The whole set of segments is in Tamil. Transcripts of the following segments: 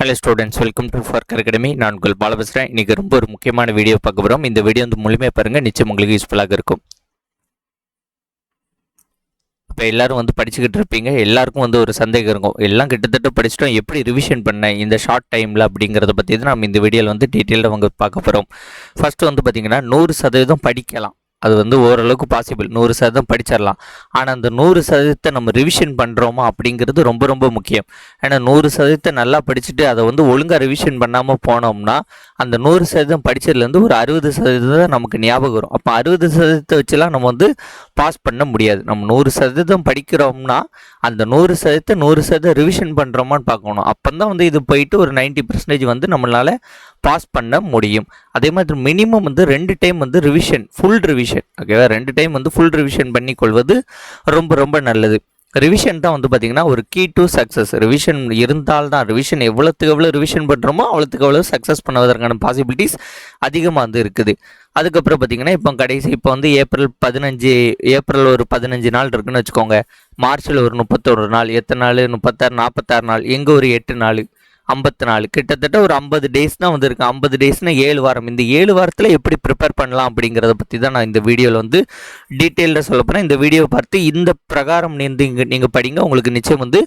Hello students welcome to Furk Academy நான் உங்கள் பால பேசுகிறேன் இன்றைக்கி ரொம்ப ஒரு முக்கியமான வீடியோ பார்க்க போகிறோம் இந்த வீடியோ வந்து முழுமையாக பாருங்கள் நிச்சயம் உங்களுக்கு யூஸ்ஃபுல்லாக இருக்கும். இப்போ எல்லோரும் வந்து படிச்சுக்கிட்டு இருப்பீங்க. எல்லாருக்கும் வந்து ஒரு சந்தேகம் இருக்கும். எல்லாம் கிட்டத்தட்ட படிச்சிட்டோம். எப்படி ரிவிஷன் பண்ணேன் இந்த ஷார்ட் டைமில் அப்படிங்கிறத பற்றி தான் நம்ம இந்த வீடியோவில் வந்து டீட்டெயிலாக அவங்க பார்க்க போகிறோம் ஃபஸ்ட்டு வந்து பார்த்திங்கன்னா நூறு சதவீதம் படிக்கலாம். அது வந்து ஓரளவுக்கு பாசிபிள் நூறு சதவீதம் படிச்சிடலாம் ஆனால் அந்த நூறு சதவீதத்தை நம்ம ரிவிஷன் பண்ணுறோமா அப்படிங்கிறது ரொம்ப ரொம்ப முக்கியம். ஏன்னா நூறு சதவீதத்தை நல்லா படிச்சுட்டு அதை வந்து ஒழுங்காக ரிவிஷன் பண்ணாமல் போனோம்னா அந்த நூறு சதவீதம் படிச்சதுலேருந்து ஒரு அறுபது சதவீதம் தான் நமக்கு ஞாபகம் வரும். அப்போ அறுபது சதவீதத்தை வச்சுலாம் நம்ம வந்து பாஸ் பண்ண முடியாது. நம்ம நூறு சதவீதம் படிக்கிறோம்னா அந்த நூறு சதவீதத்தை நூறு சதவீதம் ரிவிஷன் பண்ணுறோமான்னு பார்க்கணும். அப்போ தான் வந்து இது போயிட்டு ஒரு நைன்ட்டி பர்சன்டேஜ் வந்து நம்மளால் பாஸ் பண்ண முடியும். அதே மாதிரி மினிமம் வந்து ரெண்டு டைம் வந்து ரிவிஷன் ஃபுல் ரிவிஷன் ஓகேவா ரெண்டு டைம் வந்து ஃபுல் ரிவிஷன் பண்ணி கொள்வது ரொம்ப ரொம்ப நல்லது. ரிவிஷன் தான் வந்து பார்த்திங்கன்னா ஒரு கீ டு சக்ஸஸ் ரிவிஷன் இருந்தால் தான் ரிவிஷன் எவ்வளோத்துக்கு எவ்வளோ ரிவிஷன் பண்ணுறோமோ அவ்வளோத்துக்கு எவ்வளோ சக்ஸஸ் பண்ணுவதற்கான பாசிபிலிட்டிஸ் அதிகமாக வந்து இருக்குது. அதுக்கப்புறம் பார்த்திங்கன்னா இப்போ கடைசி இப்போ வந்து ஏப்ரல் பதினஞ்சு ஏப்ரல் ஒரு பதினஞ்சு நாள் இருக்குன்னு வச்சுக்கோங்க. மார்ச்சில் ஒரு முப்பத்தொரு நாள் எத்தனை நாள்? முப்பத்தாறு நாற்பத்தாறு நாள் எங்கே ஒரு எட்டு நாள்? ஐம்பத்தி நாலு. கிட்டத்தட்ட ஒரு ஐம்பது டேஸ் தான் வந்திருக்கு. ஐம்பது டேஸ்னால் ஏழு வாரம். இந்த ஏழு வாரத்தில் எப்படி ப்ரிப்பேர் பண்ணலாம் அப்படிங்கிறத பற்றி தான் நான் இந்த வீடியோவில் வந்து டீட்டெயிலாக சொல்ல போகிறேன் இந்த வீடியோவை பார்த்து இந்த பிரகாரம் நீங்கள் நீங்கள் படிங்க. உங்களுக்கு நிச்சயம் வந்து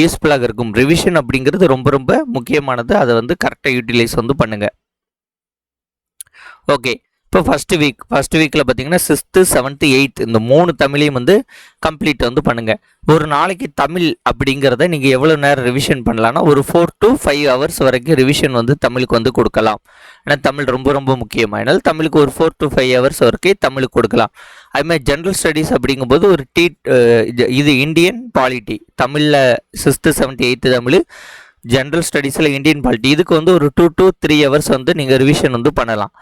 யூஸ்ஃபுல்லாக இருக்கும். ரிவிஷன் அப்படிங்கிறது ரொம்ப ரொம்ப முக்கியமானது. அதை வந்து கரெக்டாக யூட்டிலைஸ் வந்து பண்ணுங்கள் ஓகே இப்போ ஃபஸ்ட்டு வீக் ஃபஸ்ட் வீக்கில் பார்த்தீங்கன்னா சிக்ஸ்த்து செவன்த்து எயித் இந்த மூணு தமிழையும் வந்து கம்ப்ளீட் வந்து பண்ணுங்கள் ஒரு நாளைக்கு தமிழ் அப்படிங்கிறத நீங்கள் எவ்வளோ நேரம் ரிவிஷன் பண்ணலான்னா ஒரு ஃபோர் டு ஃபைவ் ஹவர்ஸ் வரைக்கும் ரிவிஷன் வந்து தமிழுக்கு வந்து கொடுக்கலாம். ஏன்னா தமிழ் ரொம்ப ரொம்ப முக்கியமானால் தமிழுக்கு ஒரு ஃபோர் டு ஃபைவ் ஹவர்ஸ் வரைக்கும் தமிழுக்கு கொடுக்கலாம். அதுமாதிரி ஜென்ரல் ஸ்டடீஸ் அப்படிங்கும்போது ஒரு டீ இது இந்தியன் பாலிட்டி தமிழில் sixth seventh eighth Tamil general ஸ்டடீஸில் Indian polity இதுக்கு வந்து ஒரு டூ டூ த்ரீ ஹவர்ஸ் வந்து நீங்கள் ரிவிஷன் வந்து பண்ணலாம்.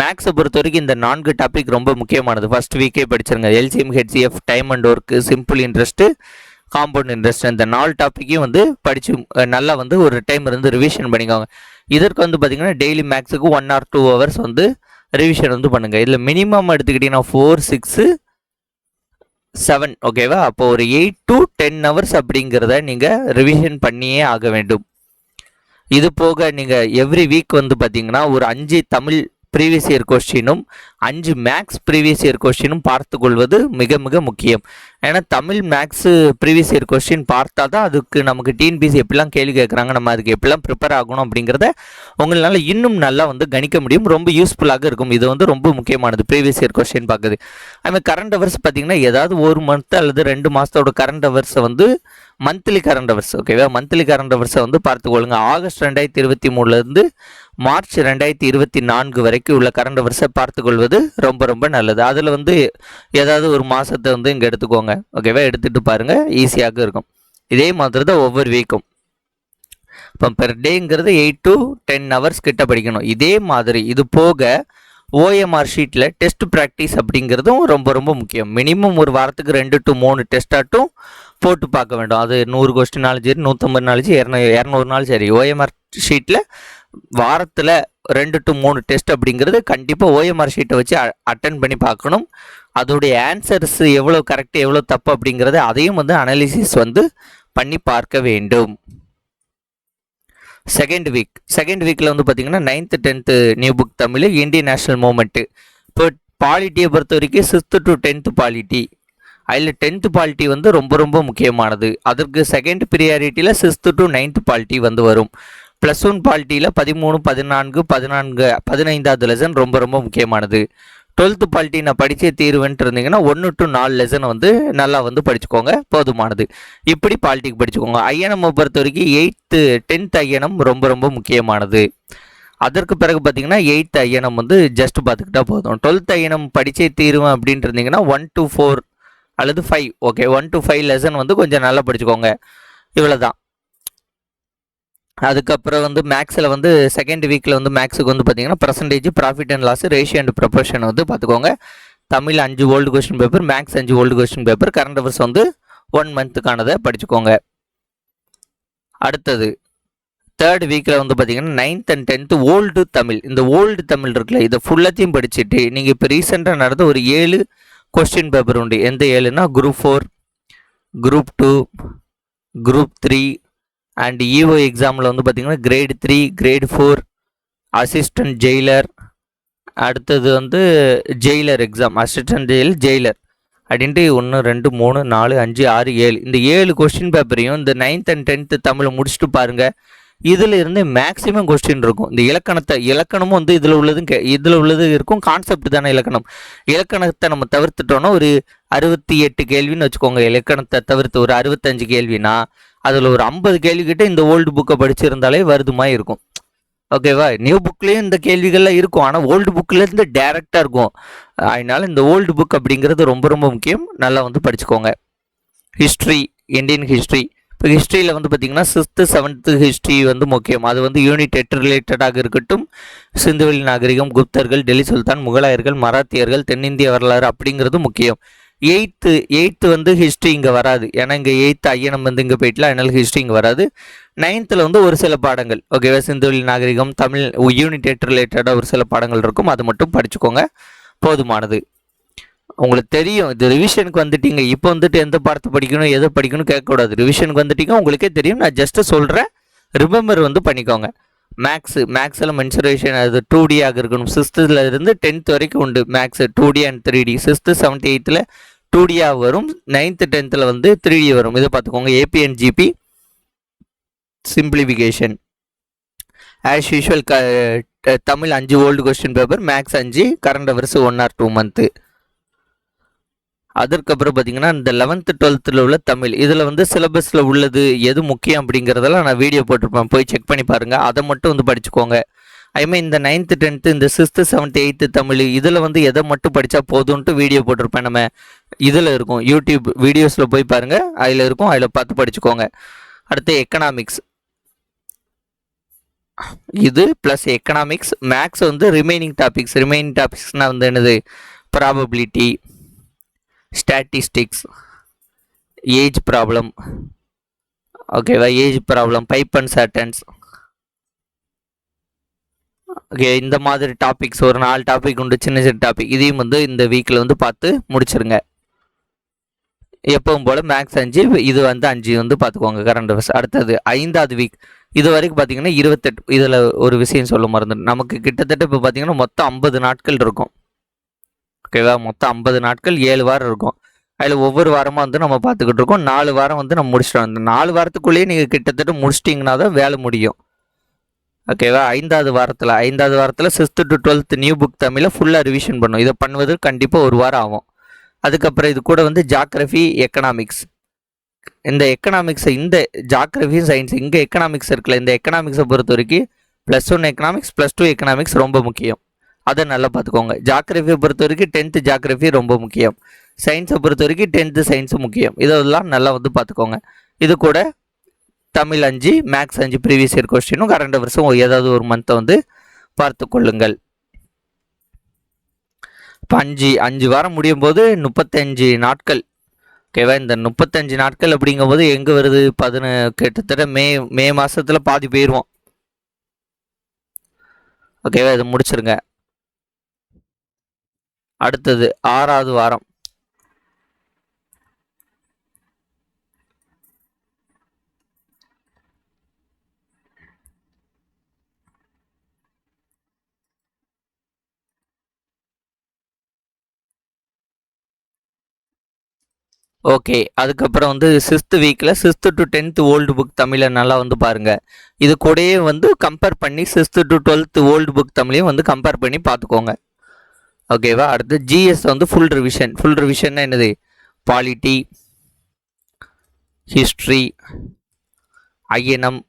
மேக்ஸை பொறுத்த வரைக்கும் இந்த நான்கு டாபிக் ரொம்ப முக்கியமானது. ஃபர்ஸ்ட் வீக்கே படிச்சிருங்க. LCM HCF time and work simple interest compound interest இந்த நாலு டாப்பிக்கையும் வந்து படித்து நல்லா வந்து ஒரு டைம் இருந்து ரிவிஷன் பண்ணிக்கோங்க. இதற்கு வந்து பார்த்திங்கன்னா டெய்லி மேக்ஸுக்கு ஒன் ஆர் டூ ஹவர்ஸ் வந்து ரிவிஷன் வந்து பண்ணுங்கள் இதில் மினிமம் எடுத்துக்கிட்டிங்கன்னா ஃபோர் சிக்ஸு செவன் ஓகேவா அப்போ ஒரு எயிட் டு டென் ஹவர்ஸ் அப்படிங்கிறத நீங்கள் ரிவிஷன் பண்ணியே ஆக வேண்டும். இது போக நீங்கள் எவ்ரி வீக் வந்து பார்த்தீங்கன்னா ஒரு அஞ்சு தமிழ் ப்ரீவியஸ் இயர் கொஸ்டினும் அஞ்சு மேக்ஸ் ப்ரீவியஸ் இயர் கொஸ்டினும் பார்த்து கொள்வது மிக மிக முக்கியம். ஏன்னா Tamil maths previous year question பார்த்தா தான் அதுக்கு நமக்கு டிஎன்பிசி எப்படிலாம் கேள்வி கேட்குறாங்க நம்ம அதுக்கு எப்படிலாம் ப்ரிப்பேர் ஆகணும் அப்படிங்கிறத உங்களால் இன்னும் நல்லா வந்து கணிக்க முடியும். ரொம்ப யூஸ்ஃபுல்லாக இருக்கும். இது வந்து ரொம்ப முக்கியமானது ப்ரீவியஸ் இயர் கொஸ்டின் பார்க்குது அதுமாதிரி கரண்ட் அவர்ஸ் பார்த்தீங்கன்னா ஏதாவது ஒரு மந்த் அல்லது ரெண்டு மாதத்தோட கரண்ட் அவர்ஸை வந்து மந்த்லி கரண்ட் அவர்ஸ் ஓகேவா மந்த்லி கரண்ட் அவர்ஸை வந்து பார்த்துக்கொள்ளுங்க. ஆகஸ்ட் ரெண்டாயிரத்தி இருபத்தி மூணுலேருந்து மார்ச் ரெண்டாயிரத்தி இருபத்தி நான்கு வரைக்கும் உள்ள கரண்ட் அவர்ஸை பார்த்துக்கொள்வது ரொம்ப ரொம்ப நல்லது. அதில் வந்து ஏதாவது ஒரு மாதத்தை வந்து இங்கே எடுத்துக்கோங்க. ஓகேவா எடுத்துகிட்டு பாருங்கள் ஈஸியாக இருக்கும். இதே மாதிரி தான் ஒவ்வொரு வீக்கும் இப்போ பெர் டேங்கிறது எயிட் டு டென் ஹவர்ஸ் கிட்ட படிக்கணும். இதே மாதிரி இது போக ஓஎம்ஆர் ஷீட்டில் டெஸ்ட் ப்ராக்டிஸ் அப்படிங்கிறதும் ரொம்ப ரொம்ப முக்கியம். மினிமம் ஒரு வாரத்துக்கு ரெண்டு டு மூணு டெஸ்ட்டாட்டும் போட்டு பார்க்க வேண்டும். அது நூறு கொஸ்டின் நாலேஜ் சரி நூற்றம்பது நாலேஜ் இரநூ இரநூறு நாள் சரி ஓஎம்ஆர் ஷீட்டில் வாரத்தில் ரெண்டு டு மூணு டெஸ்ட் அப்படிங்கிறது கண்டிப்பாக ஓஎம்ஆர் ஷீட்டை வச்சு அட்டன் பண்ணி பார்க்கணும். அதோடைய ஆன்சர்ஸ் எவ்வளோ கரெக்ட் எவ்வளோ தப்பு அப்படிங்கிறத அதையும் வந்து அனாலிசிஸ் வந்து பண்ணி பார்க்க வேண்டும். செகண்ட் வீக் செகண்ட் வீக்கில் வந்து பார்த்தீங்கன்னா ninth tenth new book Tamil Indian national movement இப்போ பாலிட்டியை பொறுத்த வரைக்கும் சிக்ஸ்த்து டு டென்த்து பாலிட்டி அதில் டென்த்து பாலிட்டி வந்து ரொம்ப ரொம்ப முக்கியமானது. அதற்கு செகண்ட் ப்ரியாரிட்டியில் சிக்ஸ்த்து டு நைன்த்து பாலிட்டி வந்து வரும். ப்ளஸ் ஒன் பாலிட்டியில் பதிமூணு பதினான்கு பதினான்கு பதினைந்தாவது லெசன் ரொம்ப ரொம்ப முக்கியமானது. டுவெல்த்து பால்ட்டி நான் படித்தே தீர்வேன்ட்டு இருந்தீங்கன்னா ஒன்று டு நாலு லெசன் வந்து நல்லா வந்து படிச்சுக்கோங்க போதுமானது. இப்படி பால்ட்டிக்கு படிச்சுக்கோங்க. ஐயனமை பொறுத்த வரைக்கும் எயித்து டென்த் ஐயனம் ரொம்ப ரொம்ப முக்கியமானது. அதற்கு பிறகு பார்த்தீங்கன்னா எயித் ஐயனம் வந்து ஜஸ்ட் பார்த்துக்கிட்டா போதும். டுவெல்த் ஐயனம் படித்தே தீருவேன் அப்படின்ட்டு இருந்தீங்கன்னா ஒன் டு ஃபோர் அல்லது five okay one to five lesson வந்து கொஞ்சம் நல்லா படிச்சுக்கோங்க. இவ்வளோ தான் அதுக்கப்புறம் வந்து மேக்ஸில் வந்து செகண்ட் வீக்கில் வந்து மேக்ஸுக்கு வந்து பார்த்தீங்கன்னா percentage profit and loss ratio and proportion வந்து பார்த்துக்கோங்க தமிழ் அஞ்சு ஓல்டு கொஸ்டின் பேப்பர் மேக்ஸ் அஞ்சு old question paper current affairs வந்து ஒன் மந்த்துக்கானதை படிச்சுக்கோங்க. அடுத்தது தேர்ட் வீக்கில் வந்து பார்த்தீங்கன்னா ninth and tenth old Tamil. இந்த ஓல்டு தமிழ் இருக்குல்ல இதை ஃபுல்லாத்தையும் படிச்சுட்டு நீங்கள் இப்போ ரீசெண்டாக நடந்த ஒரு ஏழு கொஸ்டின் பேப்பர் உண்டு. எந்த ஏழுனா group four group two group three and EO எக்ஸாமில் வந்து பார்த்திங்கன்னா grade three grade four assistant jailer அடுத்தது வந்து jailer exam assistant jail jailer அப்படின்ட்டு ஒன்று ரெண்டு மூணு நாலு அஞ்சு ஆறு ஏழு. இந்த ஏழு கொஸ்டின் பேப்பரையும் இந்த நைன்த் அண்ட் டென்த்து தமிழை முடிச்சுட்டு பாருங்கள் இதில் இருந்து மேக்ஸிமம் கொஸ்டின் இருக்கும். இந்த இலக்கணத்தை இலக்கணமும் வந்து இதில் உள்ளதும் கே இதில் உள்ளது இருக்கும். கான்செப்ட் தானே இலக்கணம். இலக்கணத்தை நம்ம தவிர்த்துட்டோன்னா ஒரு அறுபத்தி எட்டு கேள்வின்னு வச்சுக்கோங்க. இலக்கணத்தை தவிர்த்து ஒரு அறுபத்தஞ்சு கேள்வினா அதில் ஒரு ஐம்பது கேள்வி கிட்ட இந்த ஓல்டு புக்கை படிச்சிருந்தாலே வருதுமா இருக்கும். ஓகேவா நியூ புக்லேயும் இந்த கேள்விகள்லாம் இருக்கும். ஆனால் ஓல்டு புக்கிலேருந்து டேரெக்டாக இருக்கும். அதனால இந்த ஓல்டு புக் அப்படிங்கிறது ரொம்ப ரொம்ப முக்கியம். நல்லா வந்து படிச்சுக்கோங்க. ஹிஸ்ட்ரி இந்தியன் ஹிஸ்ட்ரி இப்போ ஹிஸ்ட்ரியில் வந்து பார்த்திங்கன்னா சிக்ஸ்த்து செவன்த்து ஹிஸ்ட்ரி வந்து முக்கியம். அது வந்து யூனிட் எட்டு ரிலேட்டடாக இருக்கட்டும். சிந்துவெளி நாகரிகம் குப்தர்கள் டெல்லி சுல்தான் முகலாயர்கள் மராத்தியர்கள் தென்னிந்திய வரலாறு அப்படிங்கிறது முக்கியம். எயித்து எயித்து வந்து ஹிஸ்ட்ரி இங்கே வராது. ஏன்னா இங்கே எயித்து ஐயனம் வந்து இங்கே போயிட்டலாம் அதனால ஹிஸ்ட்ரி இங்கே வராது. நைன்த்தில் வந்து ஒரு சில பாடங்கள். ஓகேவா சிந்துவெளி நாகரிகம் தமிழ் யூனிட் எட்டு ரிலேட்டடாக ஒரு சில பாடங்கள் இருக்கும். அது மட்டும் படிச்சுக்கோங்க. போதுமானது. உங்களுக்கு தெரியும் இது ரிவிஷனுக்கு வந்துட்டீங்க. இப்போ வந்துட்டு எந்த பாடத்தை படிக்கணும் எதை படிக்கணும் கேட்கக்கூடாது. ரிவிஷனுக்கு வந்துட்டீங்க உங்களுக்கே தெரியும். நான் ஜஸ்ட்டு சொல்கிறேன் ரிமெம்பர் வந்து பண்ணிக்கோங்க. மேக்ஸு மேக்ஸில் மென்சுரேஷன் அது டூ டியாக இருக்கணும். சிக்ஸ்த்தில் இருந்து டென்த் வரைக்கும் உண்டு. Maths two D and three D sixth seventh எயித்தில் two டியாக வரும். நைன்த்து டென்த்தில் வந்து த்ரீ டி வரும். இதை பார்த்துக்கோங்க. ABN GB simplification as usual க தமிழ் அஞ்சு ஓல்டு கொஸ்டின் பேப்பர் மேக்ஸ் அஞ்சு current affairs one or two month அதற்கப்புறம் பார்த்தீங்கன்னா இந்த லெவன்த்து டுவெல்த்தில் உள்ள தமிழ். இதில் வந்து சிலபஸில் உள்ளது எது முக்கியம் அப்படிங்கிறதெல்லாம் நான் வீடியோ போட்டிருப்பேன். போய் செக் பண்ணி பாருங்கள் அதை மட்டும் வந்து படிச்சுக்கோங்க. ஐ மீன் இந்த நைன்த்து டென்த்து இந்த சிக்ஸ்த்து செவன்த்து எயித்து தமிழ் இதில் வந்து எதை மட்டும் படித்தா போதும்ன்ட்டு வீடியோ போட்டிருப்பேன் நம்ம. இதில் இருக்கும். யூடியூப் வீடியோஸில் போய் பாருங்கள் அதில் இருக்கும். அதில் பார்த்து படிச்சுக்கோங்க. அடுத்து எக்கனாமிக்ஸ் இது ப்ளஸ் எக்கனாமிக்ஸ் மேக்ஸ் வந்து ரிமைனிங் டாபிக்ஸ் ரிமைனிங் டாபிக்ஸ்னால் வந்து என்னது? ப்ராபபிலிட்டி ஸ்டாட்டிஸ்டிக்ஸ் ஏஜ் ப்ராப்ளம் ஓகேவா age problem pipe and cisterns okay இந்த மாதிரி டாபிக்ஸ் ஒரு நாலு டாபிக் உண்டு சின்ன சின்ன டாபிக் இதையும் வந்து இந்த வீக்கில் வந்து பார்த்து முடிச்சிருங்க. எப்பவும் போல் மேக்ஸ் அஞ்சு இது வந்து அஞ்சு வந்து பார்த்துக்கோங்க கரண்ட் அஃபேர்ஸ் அடுத்தது ஐந்தாவது வீக் இது வரைக்கும் பார்த்தீங்கன்னா இருபத்தெட்டு இதில் ஒரு விஷயம் சொல்ல மறந்து நமக்கு கிட்டத்தட்ட இப்போ பார்த்தீங்கன்னா மொத்தம் ஐம்பது நாட்கள் இருக்கும். ஓகேவா மொத்தம் ஐம்பது நாட்கள் ஏழு வாரம் இருக்கும். அதில் ஒவ்வொரு வாரமாக வந்து நம்ம பார்த்துக்கிட்டு இருக்கோம். நாலு வாரம் வந்து நம்ம முடிச்சிட்டோம். அந்த நாலு வாரத்துக்குள்ளேயே நீங்கள் கிட்டத்தட்ட முடிச்சிட்டிங்கன்னா தான் வேலை முடியும். ஓகேவா ஐந்தாவது வாரத்தில் ஐந்தாவது வாரத்தில் sixth to twelfth new book தமிழை ஃபுல்லாக ரிவிஷன் பண்ணும். இதை பண்ணுவது கண்டிப்பாக ஒரு வாரம் ஆகும். அதுக்கப்புறம் இது கூட வந்து ஜாக்ரஃபி எக்கனாமிக்ஸ் இந்த எக்கனாமிக்ஸை இந்த ஜாக்ரஃபியும் சயின்ஸ் இங்கே எக்கனாமிக்ஸ் இருக்குல்ல இந்த எக்கனாமிக்ஸை பொறுத்த வரைக்கும் plus one economics plus two economics ரொம்ப முக்கியம். அதை நல்லா பார்த்துக்கோங்க. ஜாக்ரஃபியை பொறுத்த வரைக்கும் டென்த்து ஜாக்ரஃபி ரொம்ப முக்கியம். சயின்ஸை பொறுத்த வரைக்கும் டென்த்து சயின்ஸும் முக்கியம். இதெல்லாம் நல்லா வந்து பார்த்துக்கோங்க. இது கூட தமிழ் அஞ்சு மேக்ஸ் அஞ்சு ப்ரீவியஸ் இயர் கொஸ்டினும் கரண்ட் வருஷம் ஏதாவது ஒரு மந்த்தை வந்து பார்த்து கொள்ளுங்கள். இப்போ அஞ்சு அஞ்சு வாரம் முடியும் போது முப்பத்தஞ்சு நாட்கள். ஓகேவா இந்த முப்பத்தஞ்சு நாட்கள் அப்படிங்கும்போது எங்கே வருது? பதின கிட்டத்தட்ட மே மே மாதத்தில் பாதி போயிடுவோம் ஓகேவா இதை முடிச்சிருங்க. அடுத்தது ஆறாவது வாரம். ஓகே அதுக்கப்புறம் வந்து சிக்ஸ்த்து வீக்கில் sixth to tenth old book தமிழை நல்லா வந்து பாருங்கள் இது கூடயே வந்து கம்பேர் பண்ணி sixth to twelfth old book தமிழையும் வந்து கம்பேர் பண்ணி பார்த்துக்கோங்க. ஓகேவா அடுத்து ஜிஎஸ் வந்து ஃபுல் ரிவிஷன் ஃபுல் ரிவிஷன்னா என்னது? Polity history INM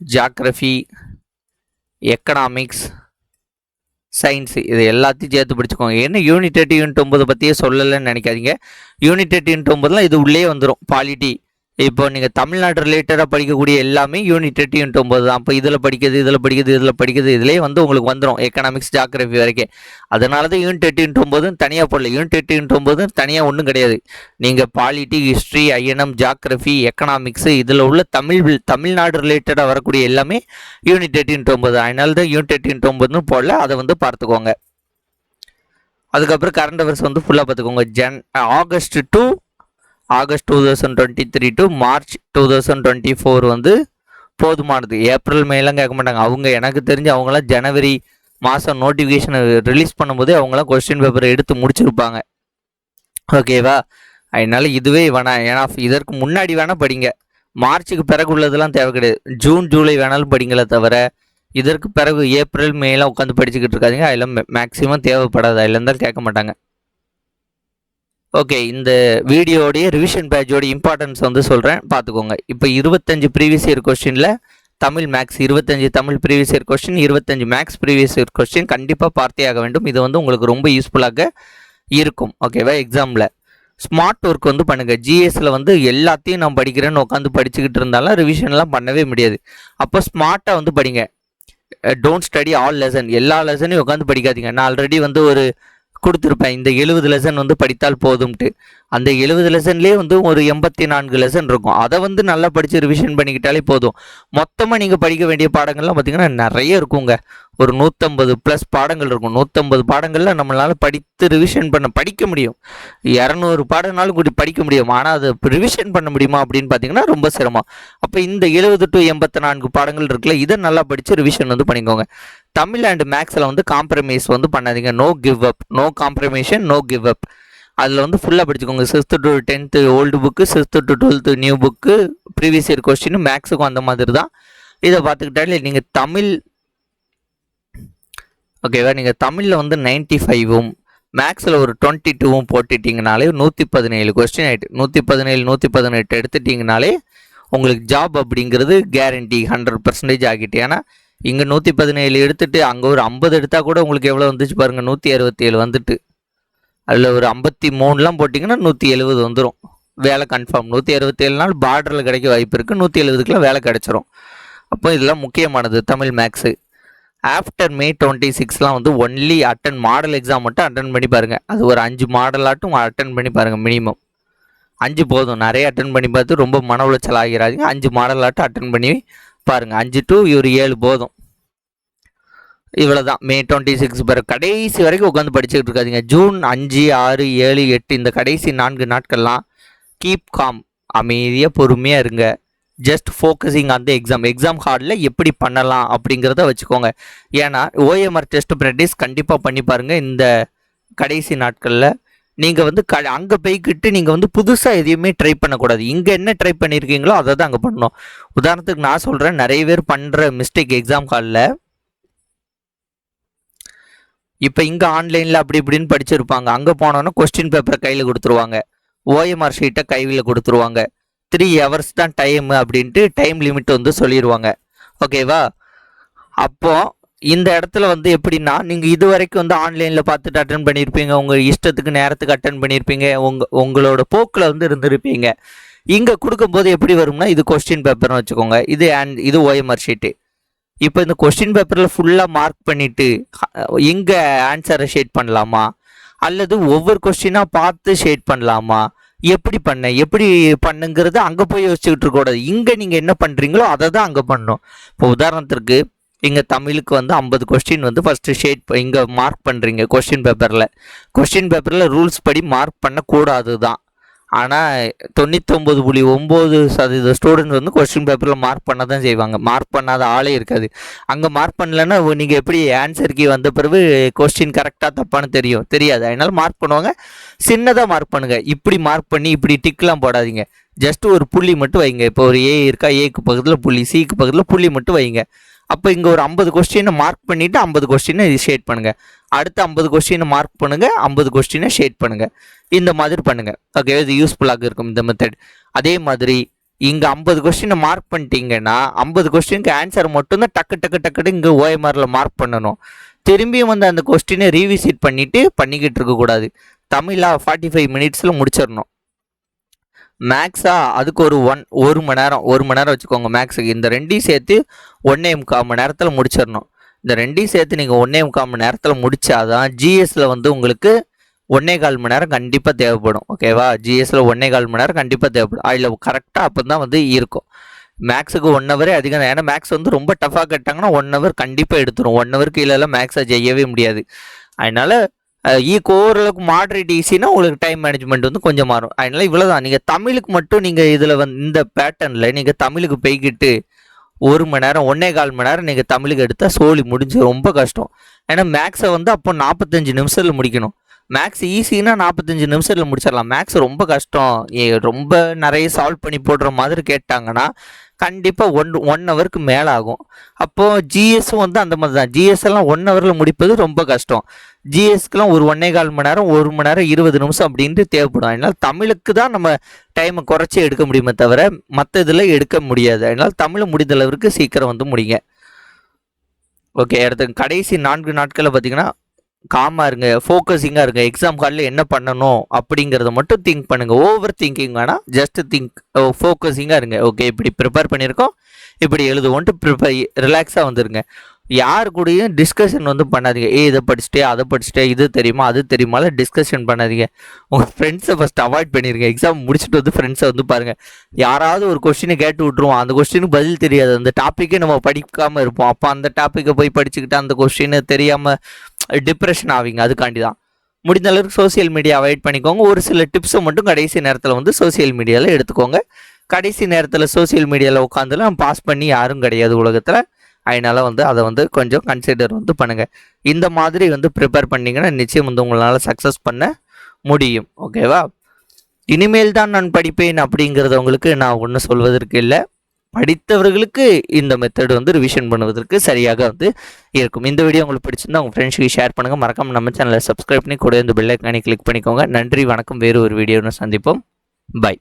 geography economics science இது எல்லாத்தையும் சேர்த்து பிடிச்சிக்கோங்க. ஏன்னா யூனிட் எட்டு யூனிட் ஒம்பது பற்றியே சொல்லலைன்னு நினைக்காதீங்க. யூனிட் எட்டு யூனிட் ஒம்பதுலாம் இது உள்ளே வந்துடும் பாலிட்டி இப்போ நீங்கள் தமிழ்நாடு ரிலேட்டடாக படிக்கக்கூடிய எல்லாமே யூனிட் எட்டு யூனிட் ஒம்பது தான். அப்போ இதில் படிக்கிறது இதில் படிக்கிறது இதில் படிக்கிறது இதிலே வந்து உங்களுக்கு வந்துடும் எக்கனாமிக்ஸ் ஜாகிரபி வரைக்கும். அதனால தான் யூனிட் எட்டு யூனிட் ஒம்பதும் தனியாக போடல. யூனிட் எட்டு யூனிட் ஒம்பதும் தனியாக ஒன்றும் கிடையாது. நீங்கள் polity history INM geography economics இதில் உள்ள தமிழ் தமிழ்நாடு ரிலேட்டடாக வரக்கூடிய எல்லாமே யூனிட் எட்டு யூனிட் ஒம்பது அதனால தான் யூனிட் எட்டு யூனிட் ஒம்பதுன்னு போடல. அதை வந்து பார்த்துக்கோங்க. அதுக்கப்புறம் கரண்ட் அஃபேர்ஸ் வந்து ஃபுல்லாக பார்த்துக்கோங்க. Jan August two August two thousand twenty three to March two thousand twenty four வந்து போதுமானது. ஏப்ரல் மேலாம் கேட்க மாட்டாங்க. அவங்க எனக்கு தெரிஞ்சு அவங்களாம் ஜனவரி மாதம் நோட்டிஃபிகேஷனை ரிலீஸ் பண்ணும்போதே அவங்களாம் கொஸ்டின் பேப்பரை எடுத்து முடிச்சிருப்பாங்க. ஓகேவா அதனால இதுவே வேணாம் ஏன்னா இதற்கு முன்னாடி வேணால் படிங்க. மார்ச்சுக்கு பிறகு உள்ளதெல்லாம் தேவை கிடையாது. ஜூன் ஜூலை வேணாலும் படிங்களே தவிர இதற்கு பிறகு ஏப்ரல் மேலாம் உட்காந்து படிச்சுக்கிட்டு இருக்காதீங்க. அதில் மேக்ஸிமம் தேவைப்படாது. அதில் இருந்தாலும் கேட்க மாட்டாங்க. ஓகே இந்த வீடியோடைய ரிவிஷன் பேட்சோட இம்பார்ட்டன்ஸ் வந்து சொல்கிறேன் பார்த்துக்கோங்க. இப்போ இருபத்தஞ்சு ப்ரீவியஸ் இயர் கொஸ்டினில் தமிழ் மேக்ஸ் இருபத்தஞ்சு தமிழ் ப்ரீவியஸ் இயர் கொஸ்டின் இருபத்தஞ்சு மேக்ஸ் ப்ரீவியஸ் இயர் கொஸ்டின் கண்டிப்பாக பார்த்தே ஆக வேண்டும். இது வந்து உங்களுக்கு ரொம்ப யூஸ்ஃபுல்லாக இருக்கும். ஓகேவா எக்ஸாமில் ஸ்மார்ட் ஒர்க் வந்து பண்ணுங்கள் ஜிஎஸில் வந்து எல்லாத்தையும் நான் படிக்கிறேன்னு உட்காந்து படிச்சுக்கிட்டு இருந்தாலும் ரிவிஷன்லாம் பண்ணவே முடியாது. அப்போ ஸ்மார்ட்டாக வந்து படிங்க. டோன்ட் ஸ்டடி ஆல் லெசன் எல்லா லெசனையும் உட்காந்து படிக்காதீங்க. நான் ஆல்ரெடி வந்து ஒரு கொடுத்துருப்பேன். இந்த எழுபது லெசன் வந்து படித்தால் போதும்ட்டு. அந்த எழுபது லெசன்லேயே வந்து ஒரு எண்பத்தி நான்கு லெசன் இருக்கும். அதை வந்து நல்லா படித்து ரிவிஷன் பண்ணிக்கிட்டாலே போதும். மொத்தமாக நீங்கள் படிக்க வேண்டிய பாடங்கள்லாம் பார்த்தீங்கன்னா நிறைய இருக்குங்க. ஒரு நூற்றம்பது ப்ளஸ் பாடங்கள் இருக்கும். நூற்றம்பது பாடங்களில் நம்மளால் படித்து ரிவிஷன் பண்ண படிக்க முடியும். இரநூறு பாடம்னாலும் கூட படிக்க முடியும். ஆனால் அதை ரிவிஷன் பண்ண முடியுமா அப்படின்னு பார்த்தீங்கன்னா ரொம்ப சிரமம். அப்போ இந்த எழுபது டு எண்பத்தி நான்கு பாடங்கள் இருக்குல்ல இதை நல்லா படித்து ரிவிஷன் வந்து பண்ணிக்கோங்க. தமிழ் அண்ட் மேக்ஸில் வந்து காம்ப்ரமைஸ் வந்து பண்ணாதீங்க. No give up no compromisation no give up அதில் வந்து ஃபுல்லாக படிச்சுக்கோங்க. Sixth to tenth old book sixth to twelfth new book previous year question மேக்ஸுக்கும் அந்த மாதிரி தான் இதை பார்த்துக்கிட்டாலே நீங்கள் தமிழ் ஓகேவா நீங்கள் தமிழில் வந்து நைன்ட்டி ஃபைவும் மேக்ஸில் ஒரு டுவெண்ட்டி டூவும் போட்டுட்டிங்கனாலே நூற்றி பதினேழு கொஸ்டின் ஆகிட்டு நூற்றி பதினேழு நூற்றி பதினெட்டு எடுத்துட்டிங்கனாலே உங்களுக்கு ஜாப் அப்படிங்கிறது கேரண்டி ஹண்ட்ரட் பர்சன்டேஜ் ஆகிட்டு. ஏன்னா இங்கே நூற்றி பதினேழு எடுத்துட்டு அங்கே ஒரு ஐம்பது எடுத்தால் கூட உங்களுக்கு எவ்வளோ வந்துச்சு பாருங்கள் நூற்றி அறுபத்தேழு வந்துட்டு. அதில் ஒரு ஐம்பத்தி மூணுலாம் போட்டிங்கன்னா நூற்றி எழுபது வந்துடும் வேலை கன்ஃபார்ம் நூற்றி அறுபத்தேழு நாள் பார்டரில் கிடைக்க வாய்ப்பு இருக்குது நூற்றி எழுபதுக்குலாம் வேலை கிடைச்சிரும். அப்போ இதெல்லாம் முக்கியமானது Tamil maths after May twenty சிக்ஸ்லாம் வந்து ஒன்லி அட்டன் மாடல் எக்ஸாம் மட்டும் அட்டன் பண்ணி பாருங்கள் அது ஒரு அஞ்சு மாடலாட்டும் அட்டன் பண்ணி பாருங்கள் மினிமம் அஞ்சு போதும். நிறைய அட்டன் பண்ணி பார்த்து ரொம்ப மன உளைச்சல் ஆகிறாதீங்க அஞ்சு மாடலாட்டும் அட்டன் பண்ணி பாருங்கள் அஞ்சு டு ஒரு ஏழு போதும். இவ்வளோதான் மே டுவெண்ட்டி சிக்ஸ் பிறகு கடைசி வரைக்கும் உட்காந்து படிச்சுக்கிட்டு இருக்காதீங்க. ஜூன் அஞ்சு ஆறு ஏழு எட்டு இந்த கடைசி நான்கு நாட்கள்லாம் கீப் காம் அமைதியாக பொறுமையாக இருங்க. ஜஸ்ட் ஃபோக்கஸிங் அந்த எக்ஸாம் எக்ஸாம் ஹாலில் எப்படி பண்ணலாம் அப்படிங்கிறத வச்சுக்கோங்க. ஏன்னா ஓஎம்ஆர் டெஸ்ட் ப்ராக்டிஸ் கண்டிப்பாக பண்ணி பாருங்கள் இந்த கடைசி நாட்களில் நீங்கள் வந்து க அங்கே போய்கிட்டு நீங்கள் வந்து புதுசாக எதையுமே ட்ரை பண்ணக்கூடாது. இங்கே என்ன ட்ரை பண்ணியிருக்கீங்களோ அதை தான் அங்கே பண்ணணும். உதாரணத்துக்கு நான் சொல்கிறேன் நிறைய பேர் பண்ணுற மிஸ்டேக் எக்ஸாம் ஹாலில் இப்போ இங்கே ஆன்லைனில் அப்படி இப்படின்னு படிச்சிருப்பாங்க. அங்கே போனோன்னா கொஸ்டின் பேப்பரை கையில் கொடுத்துருவாங்க. ஓஎம்ஆர் ஷீட்டை கையில் கொடுத்துருவாங்க. த்ரீ ஹவர்ஸ் தான் டைம் அப்படின்ட்டு டைம் லிமிட் வந்து சொல்லிடுவாங்க ஓகேவா அப்போ இந்த இடத்துல வந்து எப்படின்னா நீங்கள் இது வரைக்கும் வந்து ஆன்லைனில் பார்த்துட்டு அட்டன் பண்ணியிருப்பீங்க உங்கள் இஷ்டத்துக்கு நேரத்துக்கு அட்டன் பண்ணியிருப்பீங்க உங்கள் உங்களோட போக்கில் வந்து இருந்திருப்பீங்க. இங்கே கொடுக்கும்போது எப்படி வரும்னா இது கொஸ்டின் பேப்பர்னு வச்சுக்கோங்க. இது அண்ட் இது ஓஎம்ஆர் ஷீட்டு இப்போ இந்த கொஸ்டின் பேப்பரில் ஃபுல்லாக மார்க் பண்ணிவிட்டு எங்கே ஆன்சரை ஷேட் பண்ணலாமா? அல்லது ஒவ்வொரு கொஸ்டினாக பார்த்து ஷேட் பண்ணலாமா? எப்படி பண்ண எப்படி பண்ணுங்கிறது அங்கே போய் யோசிச்சுக்கிட்டு இருக்கக்கூடாது இங்கே நீங்கள் என்ன பண்ணுறீங்களோ அதை தான் அங்கே பண்ணணும். இப்போ உதாரணத்திற்கு இங்கே தமிழுக்கு வந்து ஐம்பது கொஸ்டின் வந்து ஃபஸ்ட்டு ஷேட் இங்கே மார்க் பண்ணுறீங்க கொஸ்டின் பேப்பரில் கொஸ்டின் பேப்பரில் ரூல்ஸ் படி மார்க் பண்ணக்கூடாது தான் ஆனால் தொண்ணூத்தொம்பது புள்ளி ஒம்பது சதவீத ஸ்டூடெண்ட் வந்து கொஸ்டின் பேப்பரில் மார்க் பண்ண தான் செய்வாங்க. மார்க் பண்ணாத ஆளே இருக்காது. அங்கே மார்க் பண்ணலன்னா நீங்கள் எப்படி ஆன்சருக்கு வந்த பிறகு கொஸ்டின் கரெக்டாக தப்பான்னு தெரியும். தெரியாது. அதனால மார்க் பண்ணுவாங்க. சின்னதாக மார்க் பண்ணுங்கள் இப்படி மார்க் பண்ணி இப்படி டிக்லாம் போடாதீங்க. ஜஸ்ட் ஒரு புள்ளி மட்டும் வைங்க. இப்போ ஒரு ஏ இருக்கா? ஏக்கு பக்கத்தில் புள்ளி. சிக்கு பக்கத்தில் புள்ளி மட்டும் வைங்க. அப்போ இங்கே ஒரு ஐம்பது கொஸ்டினை மார்க் பண்ணிவிட்டு ஐம்பது கொஸ்டினை இது ஷேட் பண்ணுங்கள் அடுத்த ஐம்பது கொஸ்டினை மார்க் பண்ணுங்கள் ஐம்பது கொஸ்டினை ஷேட் பண்ணுங்கள் இந்த மாதிரி பண்ணுங்கள் ஓகே இது யூஸ்ஃபுல்லாக இருக்கும் இந்த மெத்தட் அதே மாதிரி இங்கே ஐம்பது கொஸ்டினை மார்க் பண்ணிட்டீங்கன்னா ஐம்பது கொஸ்டினுக்கு ஆன்சர் மட்டும்தான் டக்கு டக்கு டக்குன்னு இங்கே ஓஎம்ஆரில் மார்க் பண்ணணும். திரும்பியும் வந்து அந்த கொஸ்டினை ரீவிசிட் பண்ணிவிட்டு பண்ணிக்கிட்டு இருக்கக்கூடாது. தமிழாக ஃபார்ட்டி ஃபைவ் மினிட்ஸில் முடிச்சிடணும். மேக்ஸா அதுக்கு ஒரு ஒன் ஒரு மணி நேரம் ஒரு மணி நேரம் வச்சுக்கோங்க மேக்ஸுக்கு இந்த ரெண்டையும் சேர்த்து ஒன்றே முக்கால் மணி நேரத்தில் முடிச்சிடணும். இந்த ரெண்டையும் சேர்த்து நீங்கள் ஒன்றே முக்கால் மணி நேரத்தில் முடிச்சாதான் ஜிஎஸில் வந்து உங்களுக்கு ஒன்றே கால் மணி நேரம் கண்டிப்பாக தேவைப்படும். ஓகேவா ஜிஎஸில் ஒன்றே கால் மணி நேரம் கண்டிப்பாக தேவைப்படும். அதில் கரெக்டாக அப்போ தான் வந்து இருக்கும். மேக்ஸுக்கு ஒன் ஹவரே அதிகம் ஏன்னா மேக்ஸ் வந்து ரொம்ப டஃபாக கேட்டாங்கன்னா ஒன் ஹவர் கண்டிப்பாக எடுத்துரும். ஒன் ஹவர் கீழெல்லாம் மேக்ஸை செய்யவே முடியாது. அதனால் ஈக்கு ஓரளவுக்கு மாட்ரேட் ஈஸினா உங்களுக்கு டைம் மேனேஜ்மெண்ட் வந்து கொஞ்சம் மாறும். அதனால இவ்வளோதான் நீங்கள் தமிழுக்கு மட்டும் நீங்கள் இதில் வந்து இந்த பேட்டர்னில் நீங்கள் தமிழுக்கு போய்கிட்டு ஒரு மணி நேரம் ஒன்னே கால் மணி நேரம் நீங்கள் தமிழுக்கு எடுத்தால் சோழி முடிஞ்சு ரொம்ப கஷ்டம். ஏன்னா மேக்ஸை வந்து அப்போ நாற்பத்தஞ்சு நிமிஷத்தில் முடிக்கணும். மேக்ஸ் ஈஸினா நாற்பத்தஞ்சு நிமிஷத்தில் முடிச்சிடலாம். மேக்ஸ் ரொம்ப கஷ்டம். ஏ ரொம்ப நிறைய சால்வ் பண்ணி போடுற மாதிரி கேட்டாங்கன்னா கண்டிப்பாக ஒன் ஒன் ஹவருக்கு மேலே ஆகும். அப்போது ஜிஎஸும் வந்து அந்த மாதிரி தான். ஜிஎஸ் எல்லாம் ஒன் ஹவரில் முடிப்பது ரொம்ப கஷ்டம். ஜிஎஸ்க்குலாம் ஒரு ஒன்றே கால் மணி நேரம் ஒரு மணி நேரம் இருபது நிமிஷம் அப்படின்ட்டு தேவைப்படும். அதனால் தமிழுக்கு தான் நம்ம டைமை குறைச்சி எடுக்க முடியுமே தவிர மற்ற இதில் எடுக்க முடியாது. அதனால் தமிழ் முடிந்த அளவிற்கு சீக்கிரம் வந்து முடிங்க. ஓகே அடுத்து கடைசி நான்கு நாட்களில் பார்த்தீங்கன்னா காமாக இருங்க ஃபோக்கஸிங்காக இருங்க. எக்ஸாம் ஹாலில் என்ன பண்ணணும் அப்படிங்கிறத மட்டும் திங்க் பண்ணுங்கள் ஓவர் திங்கிங் வேணாம் ஜஸ்ட் திங்க் ஃபோக்கஸிங்காக இருங்க. ஓகே இப்படி ப்ரிப்பேர் பண்ணியிருக்கோம். இப்படி எழுதுவோன்ட்டு ப்ரிப்பேர் ரிலாக்ஸாக வந்துருங்க. யார் கூடயும் டிஸ்கஷன் வந்து பண்ணாதீங்க. ஏ இதை படிச்சுட்டே அதை படிச்சுட்டே இது தெரியுமா அது தெரியுமால டிஸ்கஷன் பண்ணாதீங்க. உங்கள் ஃப்ரெண்ட்ஸை ஃபஸ்ட் அவாய்ட் பண்ணிடுங்க எக்ஸாம் முடிச்சுட்டு வந்து ஃப்ரெண்ட்ஸை வந்து பாருங்கள் யாராவது ஒரு கொஸ்டினை கேட்டு விட்ருவோம் அந்த கொஸ்டினுக்கு பதில் தெரியாது. அந்த டாப்பிக்கே நம்ம படிக்காமல் இருப்போம். அப்போ அந்த டாப்பிக்கை போய் படிச்சுக்கிட்டு அந்த கொஸ்டினை தெரியாமல் டிப்ரெஷன் ஆவீங்க. அதுக்காண்டி தான் முடிந்த அளவுக்கு சோஷியல் மீடியா அவாய்ட் பண்ணிக்கோங்க. ஒரு சில டிப்ஸை மட்டும் கடைசி நேரத்தில் வந்து சோஷியல் மீடியாவில் எடுத்துக்கோங்க. கடைசி நேரத்தில் சோஷியல் மீடியாவில் உட்காந்துலாம் பாஸ் பண்ணி யாரும் கிடையாது உலகத்தில். அதனால் வந்து அதை வந்து கொஞ்சம் கன்சிடர் வந்து பண்ணுங்கள் இந்த மாதிரி வந்து ப்ரிப்பேர் பண்ணிங்கன்னா நிச்சயம் வந்து உங்களால் சக்ஸஸ் பண்ண முடியும். ஓகேவா இனிமேல் தான் நான் படிப்பேன் அப்படிங்கிறத உங்களுக்கு நான் ஒன்றும் சொல்வதற்கு இல்லை. படித்தவர்களுக்கு இந்த மெத்தடு வந்து ரிவிஷன் பண்ணுவதற்கு சரியாக வந்து இருக்கும். இந்த வீடியோ உங்களுக்கு பிடிச்சிருந்தா உங்கள் ஃப்ரெண்ட்ஸுக்கு ஷேர் பண்ணுங்கள் மறக்காம நம்ம சேனலை சப்ஸ்கிரைப் பண்ணி கூட இந்த பெல் ஐக்கானி கிளிக் பண்ணிக்கோங்க. நன்றி வணக்கம். வேறு ஒரு வீடியோன்னு சந்திப்போம். பை